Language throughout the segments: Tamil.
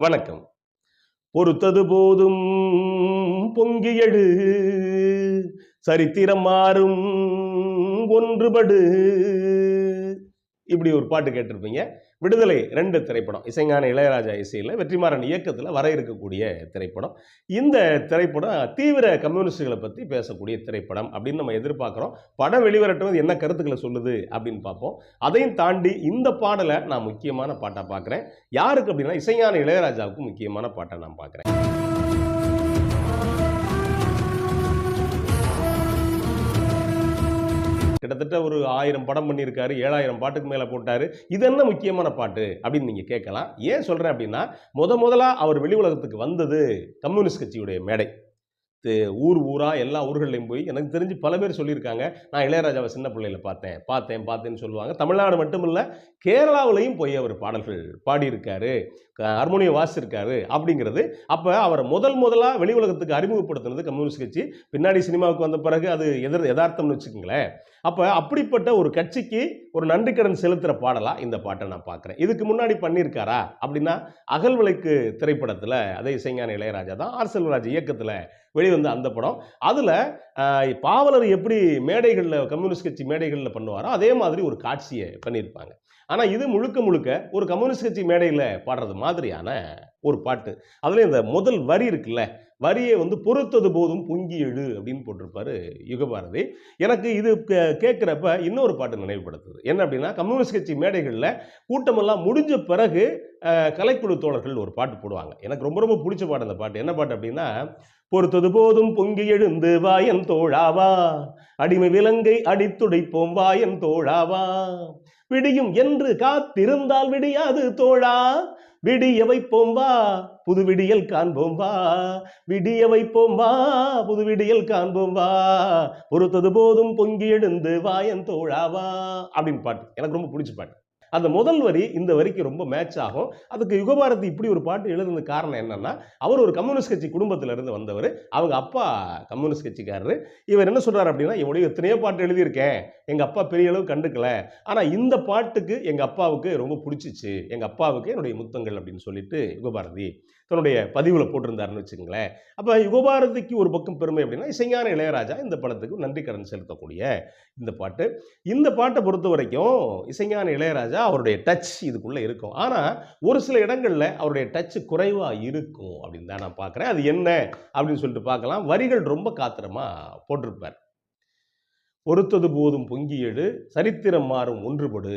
வணக்கம். பொறுத்தது போதும் பொங்கியடு சரித்திரம் மாறும் ஒன்றுபடு. இப்படி ஒரு பாட்டு கேட்டிருப்பீங்க. விடுதலை ரெண்டு திரைப்படம் இசைஞான இளையராஜா இசையில் வெற்றிமாறன் இயக்கத்தில் வர இருக்கக்கூடிய திரைப்படம். இந்த திரைப்படம் தீவிர கம்யூனிஸ்டுகளை பற்றி பேசக்கூடிய திரைப்படம் அப்படின்னு நம்ம எதிர்பார்க்குறோம். படம் வெளிவரட்டும் என்ன கருத்துக்களை சொல்லுது அப்படின்னு பார்ப்போம். அதையும் தாண்டி இந்த பாடலை நான் முக்கியமான பாட்டாக பார்க்குறேன். யாருக்கு அப்படின்னா இசைஞான இளையராஜாவுக்கு முக்கியமான பாட்டை நான் பார்க்குறேன். கிட்டத்தட்ட ஒரு ஆயிரம் படம் பண்ணியிருக்காரு ஏழாயிரம் பாட்டுக்கு மேலே போட்டார். இது என்ன முக்கியமான பாட்டு? அப்படின்னு நீங்கள் கேட்கலாம். ஏன் சொல்கிறேன் அப்படின்னா முத முதலாக அவர் வெளி உலகத்துக்கு வந்தது கம்யூனிஸ்ட் கட்சியுடைய மேடை. ஊர் ஊராக எல்லா ஊர்களையும் போய் எனக்கு தெரிஞ்சு பல பேர் சொல்லியிருக்காங்க. நான் இளையராஜாவை சின்ன பிள்ளையில் பார்த்தேன். பார்த்தேன் பார்த்தேன்னு சொல்லுவாங்க. தமிழ்நாடு மட்டும் இல்லை போய் அவர் பாடல்கள் பாடியிருக்காரு. ஹார்மோனியம் வாசிச்சிருக்காரு அப்படிங்கிறது. அப்போ அவர் முதல் முதலாக வெளி உலகத்துக்கு அறிமுகப்படுத்தினது கம்யூனிஸ்ட் கட்சி. பின்னாடி சினிமாவுக்கு வந்த பிறகு அது எதிர் யதார்த்தம்னு வச்சுக்கோங்களேன். அப்போ அப்படிப்பட்ட ஒரு கட்சிக்கு ஒரு நன்றிக்கடன் செலுத்துகிற பாடலாக இந்த பாட்டை நான் பார்க்குறேன் இதுக்கு முன்னாடி பண்ணியிருக்காரா? அப்படின்னா அகல்விளக்கு திரைப்படத்தில் அதே இசைஞான இளையராஜா தான் ஆர் செல்வராஜ் இயக்கத்தில் வெளிவந்த அந்த படம். அதில் பாவலர் எப்படி மேடைகளில் கம்யூனிஸ்ட் கட்சி மேடைகளில் பண்ணுவாரோ அதே மாதிரி ஒரு காட்சியை பண்ணியிருப்பாங்க. ஆனால் இது முழுக்க முழுக்க ஒரு கம்யூனிஸ்ட் கட்சி மேடையில் பாடுறது மாதிரியான ஒரு பாட்டு. அதில் இந்த முதல் வரி இருக்குல்ல வரியை வந்து பொறுத்தது போதும் பொங்கி எழு அப்படின்னு போட்டிருப்பாரு யுகபாரதி. எனக்கு இது கே- கேட்குறப்ப இன்னொரு பாட்டு நினைவுபடுத்துது. என்ன அப்படின்னா கம்யூனிஸ்ட் கட்சி மேடைகளில் கூட்டமெல்லாம் முடிஞ்ச பிறகு கலைக்குழு தோழர்கள் ஒரு பாட்டு போடுவாங்க. எனக்கு ரொம்ப ரொம்ப பிடிச்ச பாட்டு அந்த பாட்டு. என்ன பாட்டு அப்படின்னா பொறுத்தது போதும் பொங்கி எழுந்து வாயன் தோழாவா? அடிமை விலங்கை அடித்துடைப்போம் வாயன் தோழாவா? விடியும் என்று காத்திருந்தால் விடியாது தோழா. விடிய வைப்போம் வா புது விடியல் காண்போம் வா. விடிய வைப்போம் வா புது விடியல் காண்போம் வா. பொறுத்தது போதும் பொங்கி எழுந்து வாயன் தோழாவா? அப்படின்னு பாட்டு. எனக்கு ரொம்ப பிடிச்ச பாட்டு. அந்த முதல் வரி இந்த வரிக்கு ரொம்ப மேட்ச் ஆகும். அதுக்கு யுகபாரதி இப்படி ஒரு பாட்டு எழுதுனது காரணம் என்னன்னா அவர் ஒரு கம்யூனிஸ்ட் கட்சி குடும்பத்துல இருந்து வந்தவர். அவங்க அப்பா கம்யூனிஸ்ட் கட்சிக்காரரு. இவர் என்ன சொல்றாரு அப்படின்னா இவனுடைய எத்தனையோ பாட்டு எழுதியிருக்கேன். எங்க அப்பா பெரிய அளவு கண்டுக்கல. ஆனா இந்த பாட்டுக்கு எங்க அப்பாவுக்கு ரொம்ப பிடிச்சிச்சு. எங்க அப்பாவுக்கு என்னுடைய முத்தங்கள் அப்படின்னு சொல்லிட்டு யுகபாரதி தன்னுடைய பதிவில் போட்டிருந்தாருன்னு வச்சுக்கோங்களேன். அப்போ யுகபாரதிக்கு ஒரு பக்கம் பெருமை அப்படின்னா இசைஞான இளையராஜா இந்த படத்துக்கு நன்றி கடன் செலுத்தக்கூடிய இந்த பாட்டு. இந்த பாட்டை பொறுத்த வரைக்கும் இசைஞான இளையராஜா அவருடைய டச் இதுக்குள்ளே இருக்கும். ஆனால் ஒரு சில இடங்களில் அவருடைய டச் குறைவாக இருக்கும் அப்படின்னு தான் நான் பார்க்குறேன் அது என்ன அப்படின்னு சொல்லிட்டு பார்க்கலாம். வரிகள் ரொம்ப காத்திரமாக போட்டிருப்பார். பொறுத்தது போதும் பொங்கியடு சரித்திரம் மாறும் ஒன்றுபடு.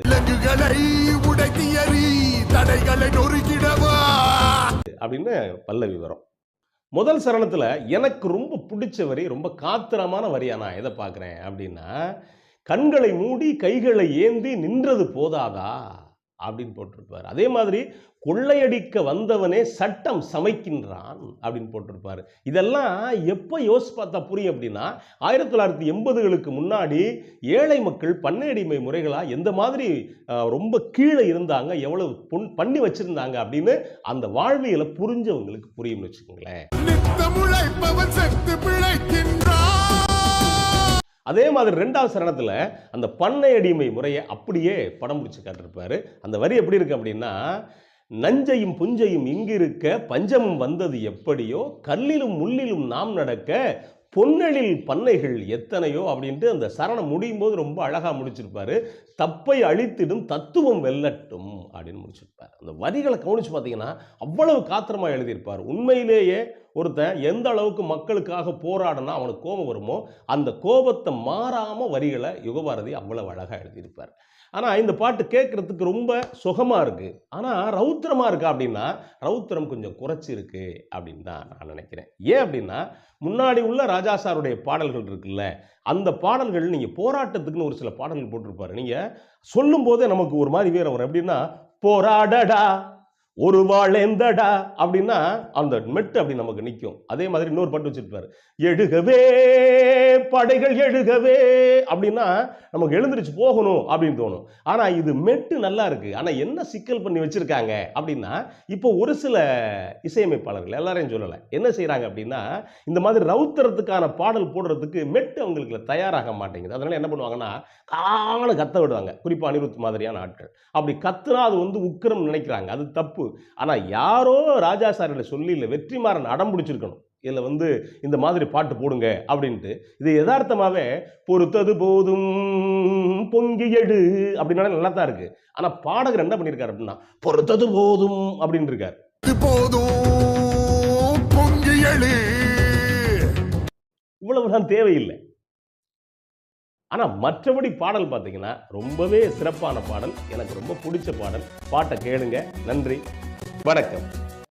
தடைகளை நொறுக்கிடவா? அப்படின்னு பல்லவி வரும். முதல் சரணத்தில் எனக்கு ரொம்ப பிடிச்ச வரி ரொம்ப காத்திரமான வரியா நான் எதை பார்க்குறேன் அப்படின்னா கண்களை மூடி கைகளை ஏந்தி நின்றது போதாதா? அப்படின்னு போட்டிருப்பார். அதே மாதிரி கொள்ளையடிக்க வந்தவனே சட்டம் சமைக்கின்றான் அப்படின்னு போட்டிருப்பார். இதெல்லாம் எப்போ யோசிச்சு பார்த்தா புரியும் அப்படின்னா ஆயிரத்தி தொள்ளாயிரத்தி எண்பதுகளுக்கு முன்னாடி ஏழை மக்கள் பண்ணையடிமை முறைகளாக எந்த மாதிரி ரொம்ப கீழே இருந்தாங்க எவ்வளவு பொன் பண்ணி வச்சிருந்தாங்க அப்படின்னு அந்த வாழ்வியலை புரிஞ்சவங்களுக்கு புரியும்னு வச்சுக்கோங்களேன். அதே மாதிரி ரெண்டாவது சரணத்தில் அந்த பண்ணை அடிமை முறையை அப்படியே படம் பிடிச்சி காட்டிருப்பாரு. அந்த வரி எப்படி இருக்கு அப்படின்னா நஞ்சையும் புஞ்சையும் இங்கிருக்க பஞ்சமும் வந்தது எப்படியோ கல்லிலும் முள்ளிலும் நாம் நடக்க பொன்னெழில் பண்ணைகள் எத்தனையோ அப்படின்ட்டு அந்த சரணம் முடியும் போது ரொம்ப அழகாக முடிச்சிருப்பாரு. தப்பை அழித்திடும் தத்துவம் வெல்லட்டும் அப்படின்னு முடிச்சிருப்பார். அந்த வரிகளை கவனித்து பார்த்தீங்கன்னா அவ்வளவு காத்திரமாக எழுதியிருப்பார். உண்மையிலேயே ஒருத்தன் எந்த அளவுக்கு மக்களுக்காக போராடினா அவனுக்கு கோபம் வருமோ அந்த கோபத்தை மாறாமல் வரிகளை யுகபாரதி அவ்வளவு அழகாக எழுதியிருப்பார். ஆனால் இந்த பாட்டு கேட்குறதுக்கு ரொம்ப சுகமாக இருக்குது ஆனால் ரௌத்திரமாக இருக்கா அப்படின்னா ரௌத்திரம் கொஞ்சம் குறைச்சிருக்கு அப்படின்னு தான் நான் நினைக்கிறேன். ஏன் அப்படின்னா முன்னாடி உள்ள ராஜா சாருடைய பாடல்கள் இருக்குல்ல அந்த பாடல்கள் நீங்கள் போராட்டத்துக்குன்னு ஒரு சில பாடல்கள் போட்டிருப்பாரு. நீங்கள் சொல்லும் போதே நமக்கு ஒரு மாதிரி வீரம் வரும். எப்படின்னா போராடடா ஒரு வாழேந்தடா அப்படின்னா அந்த மெட்டு அப்படி நமக்கு நிற்கும் அதே மாதிரி இன்னொரு பட்டு வச்சிருப்பாரு. எழுகவே படைகள் எழுகவே. அப்படின்னா நமக்கு எழுந்திரிச்சு போகணும் அப்படின்னு தோணும். ஆனால் இது மெட்டு நல்லா இருக்கு. ஆனால் என்ன சிக்கல் பண்ணி வச்சிருக்காங்க அப்படின்னா இப்போ ஒரு சில இசையமைப்பாளர்கள் எல்லாரையும் சொல்லலை. என்ன செய்கிறாங்க அப்படின்னா இந்த மாதிரி ரவுத்தரத்துக்கான பாடல் போடுறதுக்கு மெட்டு அவங்களுக்கு தயாராக மாட்டேங்குது. அதனால என்ன பண்ணுவாங்கன்னா காலம் கத்த விடுவாங்க. குறிப்பாக அனிருத் மாதிரியான ஆட்கள். அப்படி கத்துனா அது வந்து உக்கிரம் நினைக்கிறாங்க. அது தப்பு. ஆனால் யாரோ ராஜா சாரில் சொல்லி இல்லை வெற்றிமாறன் அடம் பிடிச்சிருக்கணும். இதில் வந்து இந்த மாதிரி பாட்டு போடுங்க அப்படின்ட்டு. இது யதார்த்தமாகவே பொறுத்தது போதும் பொங்கி எடு அப்படின்னா நல்லா தான் இருக்கு. ஆனா பாடகர் என்ன பண்ணியிருக்காரு அப்படின்னா பொறுத்தது போதும் அப்படின்னு இருக்காரு போதும் பொங்கி எழு இவ்வளவுதான் தேவையில்லை. ஆனா மற்றபடி பாடல் பார்த்தீங்கன்னா ரொம்பவே சிறப்பான பாடல். எனக்கு ரொம்ப பிடிச்ச பாடல். பாட்டை கேளுங்க. நன்றி. வணக்கம்.